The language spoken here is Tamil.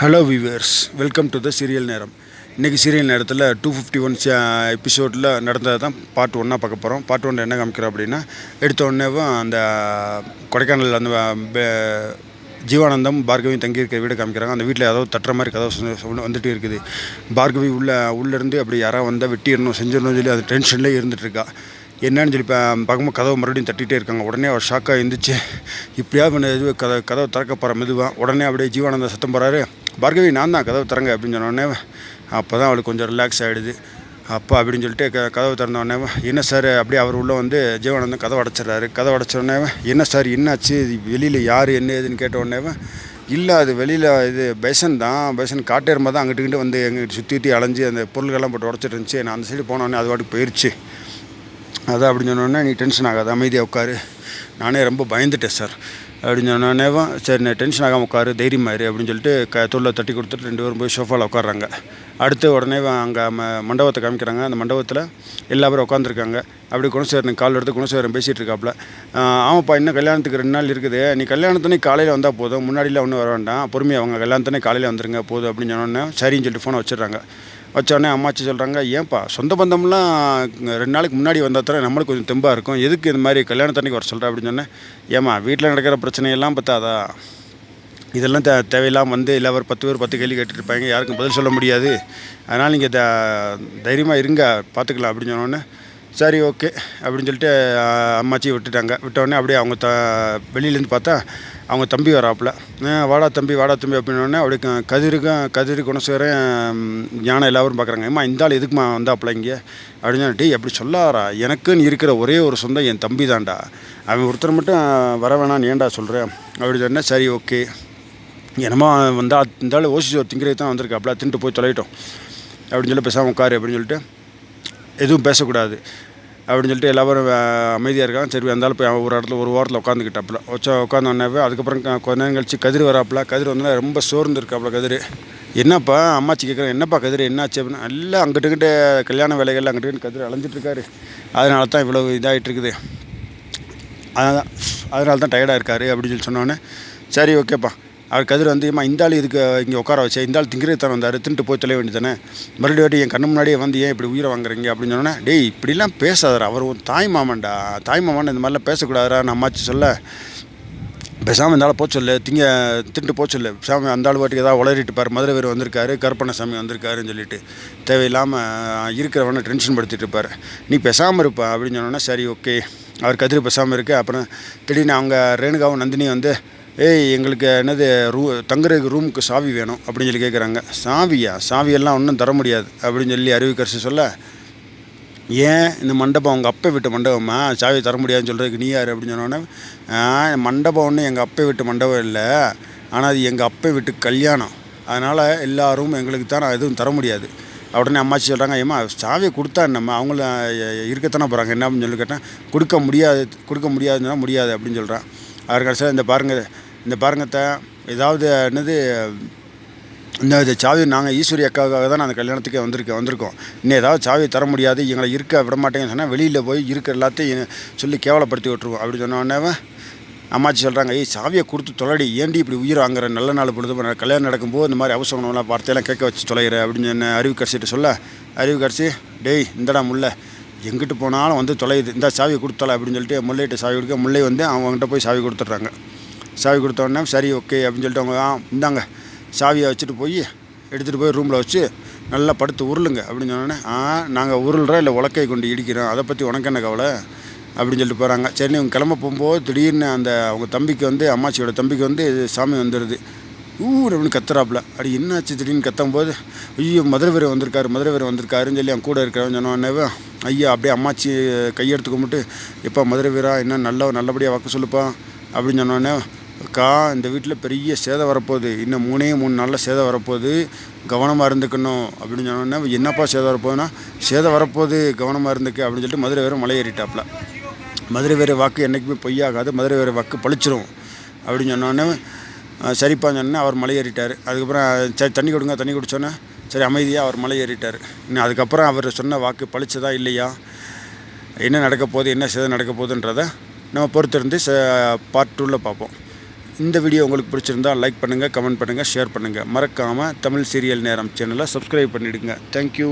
Hello viewers welcome to the serial நேரம் இன்றைக்கி சீரியல் நேரத்தில் டூ ஃபிஃப்டி ஒன் எபிசோடில் நடந்ததை தான் பார்ட் ஒன்னாக பார்க்க போகிறோம் பார்ட் ஒன் என்ன காமிக்கிறோம் அப்படின்னா எடுத்த உடனேவும் அந்த கொடைக்கானல் அந்த ஜீவானந்தம் பார்கவியும் தங்கியிருக்கிற வீடு காமிக்கிறாங்க. அந்த வீட்டில் ஏதோ தட்டுற மாதிரி கதவு வந்துட்டு இருக்குது. பார்கவி உள்ள உள்ளேருந்து அப்படி யாராவது வந்தால் வெட்டிடணும் செஞ்சிடணும்னு சொல்லி அது டென்ஷன்லேயே இருந்துகிட்ருக்கா இருக்கா என்னன்னு சொல்லி பார்க்கும்போது கதவை மறுபடியும் தட்டிகிட்டே இருக்காங்க. உடனே அவர் ஷாக்காக இருந்துச்சு இப்படியாவது இது கதை கதவை திறக்க போகிற மெதுவாக உடனே அப்படியே ஜீவானந்தம் சத்தம் போகிறாரு பார்கவி நான் தான் கதவை திறங்க அப்படின்னு சொன்னோடனே அப்போ தான் அவளுக்கு கொஞ்சம் ரிலாக்ஸ் ஆகிடுது அப்பா அப்படின்னு சொல்லிட்டு க கதவை திறந்தோடனே என்ன சார் அப்படியே அவர் உள்ளே வந்து ஜீவானந்தம் கதவை அடைச்சிடுறாரு. கதவை அடைச்சோடனே என்ன சார் என்னாச்சு? இது வெளியில் யார்? என்ன ஏதுன்னு கேட்ட உடனே இல்லை அது வெளியில் இது பைசன் தான். பைசன் காட்டேருமா தான் அங்கிட்டு வந்து எங்கிட்ட சுற்றி அலைஞ்சி அந்த பொருள்கள்லாம் போட்டு உடச்சிட்டு இருந்துச்சு. நான் அந்த சைடு போனோடனே அது வாட்டுக்கு போயிடுச்சு அதான் அப்படின்னு சொன்னோன்னே நீ டென்ஷன் ஆகாத அமைதியாக உட்காரு. நானே ரொம்ப பயந்துட்டேன் சார் அப்படின்னு சொன்னோன்னேவும் சரி நான் டென்ஷன் ஆகாமல் உட்காரு தைரியமாயிரு அப்படின்னு சொல்லிட்டு க தொல்லை தட்டி கொடுத்துட்டு ரெண்டு பேரும் போய் சோஃபாவில் உட்காடுறாங்க அடுத்து உடனே அங்கே ம மண்டபத்தை காமிக்கிறாங்க. அந்த மண்டபத்தில் எல்லா பேரும் உட்காந்துருக்காங்க அப்படி குணசேரன் கால் எடுத்து குணசேரன் பேசிகிட்டு இருக்காப்புல ஆமாப்பா இன்னும் கல்யாணத்துக்கு ரெண்டு நாள் இருக்குது. நீ கல்யாணத்துனே காலையில் வந்தால் போதும். முன்னாடிலாம் ஒன்றும் வர வேண்டாம். பொறுமையாக அவங்க கல்யாணத்துனே காலையில் வந்துருங்க. போதும் அப்படின்னு சொன்னோன்னே சரின்னு சொல்லிட்டு ஃபோனை வச்சிடுறாங்க. வச்சோடனே அம்மாச்சி சொல்கிறாங்க ஏன்ப்பா சொந்த பந்தம்லாம் ரெண்டு நாளைக்கு முன்னாடி வந்தால் நம்மளுக்கு கொஞ்சம் தெம்பாக இருக்கும். எதுக்கு இந்த மாதிரி கல்யாணத்தன்னைக்கு வர சொல்கிற அப்படின்னு சொன்னேன் ஏம்மா வீட்டில் நடக்கிற பிரச்சனையெல்லாம் பார்த்தாதா இதெல்லாம் தே தேவையில்லாமல் வந்து இல்லை ஒரு பத்து பேர் பத்து கேள்வி கேட்டுருப்பாங்க இருப்பாங்க. யாருக்கும் பதில் சொல்ல முடியாது. அதனால் நீங்கள் த தைரியமாக இருங்க பார்த்துக்கலாம் அப்படின்னு சொன்னோடனே சரி ஓகே. அப்படின்னு சொல்லிட்டு அம்மாச்சி விட்டுட்டாங்க. விட்டோடனே அப்படியே அவங்க த வெளியிலேருந்து பார்த்தா அவங்க தம்பி வராப்புல. வாடா தம்பி வாடா தம்பி அப்படின்னோடனே அப்படியே கதிருக்கும் கதிர் குணசேகரன் ஞானம் எல்லாரும் பார்க்குறாங்க. ஏம்மா இந்த ஆள் எதுக்குமா வந்தாப்புல இங்கே? அப்படின்னு சொல்லிட்டு எப்படி சொல்லாரா எனக்குன்னு இருக்கிற ஒரே ஒரு சொந்தம் என் தம்பி தான்டா. அவன் ஒருத்தர் மட்டும் வர வேணாம் ஏன்டா சொல்கிறேன் அப்படி சொன்னேன். சரி ஓகே. என்னமோ வந்தால் இருந்தாலும் ஓசிச்சு ஒரு திங்கிறது தான் வந்திருக்காப்புல. தின்ட்டு போய் தொலைட்டோம் அப்படின்னு சொல்லி பேசாமல் உட்காரு அப்படின்னு சொல்லிட்டு எதுவும் பேசக்கூடாது. அப்படின்னு சொல்லிட்டு எல்லாரும் அமைதியாக இருக்காங்க. சரி வந்தாலும் போய் அவன் ஒரு இடத்துல ஒரு ஓரத்தில் உட்காந்துக்கிட்டாப்புல வச்சா உட்காந்தோடனே அதுக்கப்புறம் கொஞ்ச நேரம் கழிச்சு கதிர் வராப்புல. கதிர் வந்தோடனே ரொம்ப சோர்ந்து இருக்காப்புல கதிர். என்னப்பா அம்மாச்சி கேட்குறேன் என்னப்பா கதிர் என்னாச்சு? அப்படின்னு. எல்லாம் அங்கிட்டுக்கிட்ட கல்யாண வேலைகள் அங்கிட்டு கதிர் அலைஞ்சிட்ருக்காரு அதனால தான் இவ்வளோ இதாகிட்டு இருக்குது. அதான் அதனால தான் டயர்டாக இருக்காரு அப்படின்னு சொல்லி சொன்னோன்னே சரி ஓகேப்பா அவர் கதிர் வந்து ஏமா இந்த ஆள் இதுக்கு இங்கே உட்கார வச்சு? இந்த ஆள் திங்கிறது தான் வந்தார் தின்ட்டு போய் தொலை வேண்டியதானே மறுபடியும் வாட்டி என் கண்ணு முன்னாடியே வந்து ஏன் இப்படி உயிரை வாங்குறீங்க? அப்படின்னு சொன்னோன்னா டேய் இப்படிலாம் பேசாதரா அவர் தாய் மாமன்டா. தாய் மாமன் இந்த மாதிரிலாம் பேசக்கூடாதுரா நான் அம்மாச்சு சொல்ல. பேசாமல் இந்த ஆளை போக சொல்லு. திங்க திண்டு போக சொல்லு. பேசாமல் அந்த ஆள் பாட்டுக்கு ஏதாவது உளறிட்டு பாரு. மதுரை வீர் வந்திருக்காரு கருப்பண்ணசாமி வந்திருக்காருன்னு சொல்லிட்டு. தேவையில்லாமல் இருக்கிறவனை டென்ஷன் படுத்திட்டு இருப்பார். நீ பேசாமல் இருப்பா. அப்படின்னு சொன்னோன்னே சரி ஓகே அவர் கதிர் பேசாமல் இருக்கு. அப்புறம் திடீர்னு அவங்க ரேணுகாவும் நந்தினி வந்து ஏய் எங்களுக்கு என்னது ரூ தங்குறதுக்கு ரூமுக்கு சாவி வேணும் அப்படின்னு சொல்லி கேட்குறாங்க சாவியா? சாவியெல்லாம் ஒன்றும் தர முடியாது அப்படின்னு சொல்லி அறிவிக்கரசு சொல்ல ஏன் இந்த மண்டபம் அவங்க அப்பா விட்டு மண்டபமா? சாவி தர முடியாதுன்னு சொல்கிறதுக்கு நீ யார் அப்படின்னு சொன்னோன்னே மண்டபம் ஒன்று எங்கள் அப்பா விட்டு மண்டபம் இல்லை. ஆனால் அது எங்கள் அப்பா விட்டு கல்யாணம். அதனால் எல்லாரும் எங்களுக்கு தான் எதுவும் தர முடியாது. உடனே அம்மாச்சி சொல்கிறாங்க ஏம்மா சாவியை கொடுத்தா நம்ம அவங்கள இருக்கத்தானே போகிறாங்க என்ன அப்படின்னு சொல்லி கேட்டேன் கொடுக்க முடியாது கொடுக்க முடியாதுன்னா முடியாது அப்படின்னு சொல்கிறான் அவர் கடைசியில் இந்த பாருங்கள் இந்த பாருங்கத்த ஏதாவது என்னது இந்த இது சாவி நாங்கள் ஈஸ்வரி அக்காவுக்காக தான் அந்த கல்யாணத்துக்கே வந்திருக்கேன் வந்திருக்கோம். இன்னும் ஏதாவது சாவி தர முடியாது எங்களை இருக்க விட மாட்டேங்கன்னு சொன்னால் வெளியில் போய் இருக்கிற எல்லாத்தையும் சொல்லி கேவலப்படுத்தி விட்ருவோம் அப்படி சொன்னோடனே அம்மாச்சி சொல்கிறாங்க ஏய் சாவியை கொடுத்து தொலைடி ஏண்டி இப்படி உயிர் வாங்குற நல்ல நாள் பொழுது? கல்யாணம் நடக்கும்போது இந்த மாதிரி அவசரம்லாம் வார்த்தையெல்லாம் கேட்க வச்சு தொலைகிற அப்படின்னு சொன்ன அறிவு கடிச்சிட்டு சொல்ல அறிவு கடைசி டேய் இந்தடா முல்லை. எங்கிட்டு போனாலும் வந்து தொலையுது. இந்த சாவியை கொடுத்தலை அப்படின்னு சொல்லிட்டு முல்லைகிட்ட சாவி கொடுக்க முல்லை வந்து அவங்ககிட்ட போய் சாவி கொடுத்துட்றாங்க. சாவி கொடுத்தோடனே சரி ஓகே அப்படின்னு சொல்லிட்டு அவங்க இந்தாங்க. சாவியை வச்சுட்டு போய் எடுத்துகிட்டு போய் ரூமில் வச்சு நல்லா படுத்து உருளுங்க அப்படின்னு சொன்னோன்னே ஆ நாங்கள் உருள்றோம் இல்லை உலக்கை கொண்டு இடிக்கிறோம் அதை பற்றி உனக்கு என்ன கவலை? அப்படின்னு சொல்லிட்டு போகிறாங்க சரி இவங்க கிளம்ப போகும்போது திடீர்னு அந்த அவங்க தம்பிக்கு வந்து அம்மாச்சியோட தம்பிக்கு வந்து சாமி வந்துடுது ஊர் அப்படின்னு கத்துறாப்புல. அப்படி என்னாச்சு திடீர்னு கத்தும் போது ஐயோ மதுரை வீரர் வந்திருக்காரு மதுரை வீரர் வந்திருக்காருன்னு சொல்லி அவன் கூட இருக்கிறவன் சொன்னோடனே ஐயா அப்படியே அம்மாச்சி கையெடுத்து கும்பிட்டு எப்போ மதுரை வீரா என்ன நல்ல நல்லபடியாக வாக்கு சொல்லுப்பா அப்படின்னு சொன்னோடனே அக்கா இந்த வீட்டில் பெரிய சேதம் வரப்போகுது. இன்னும் மூணே மூணு நாளில் சேதம் வரப்போகுது. கவனமாக இருந்துக்கணும் அப்படின்னு சொன்னோடனே என்னப்பா சேதம் வரப்போகுதுன்னா சேதம் வரப்போகுது கவனமாக இருந்துக்கு அப்படின்னு சொல்லிட்டு மதுரை வேறு மலை ஏறிட்டாப்புல மதுரை வேறு வாக்கு என்றைக்குமே பொய்யாகாது மதுரை வேறு வாக்கு பழிச்சிரும் அப்படின்னு சொன்னோடனே சரிப்பா சொன்னேன் அவர் மலை ஏறிட்டார். அதுக்கப்புறம் சரி தண்ணி கொடுங்க தண்ணி குடிச்சோன்னே சரி அமைதியாக அவர் மலை ஏறிட்டார். இன்னும் அதுக்கப்புறம் அவர் சொன்ன வாக்கு பழிச்சதா இல்லையா? என்ன நடக்க போகுது என்ன சேதம் நடக்க போகுதுன்றதை நம்ம பொறுத்திருந்து ச பார்ட் டூவில் பார்ப்போம். இந்த வீடியோ உங்களுக்கு பிடிச்சிருந்தா லைக் பண்ணுங்கள் கமெண்ட் பண்ணுங்கள் ஷேர் பண்ணுங்கள் மறக்காமல் தமிழ் சீரியல் நேரம் சேனலை சப்ஸ்கிரைப் பண்ணிவிடுங்க தேங்க்யூ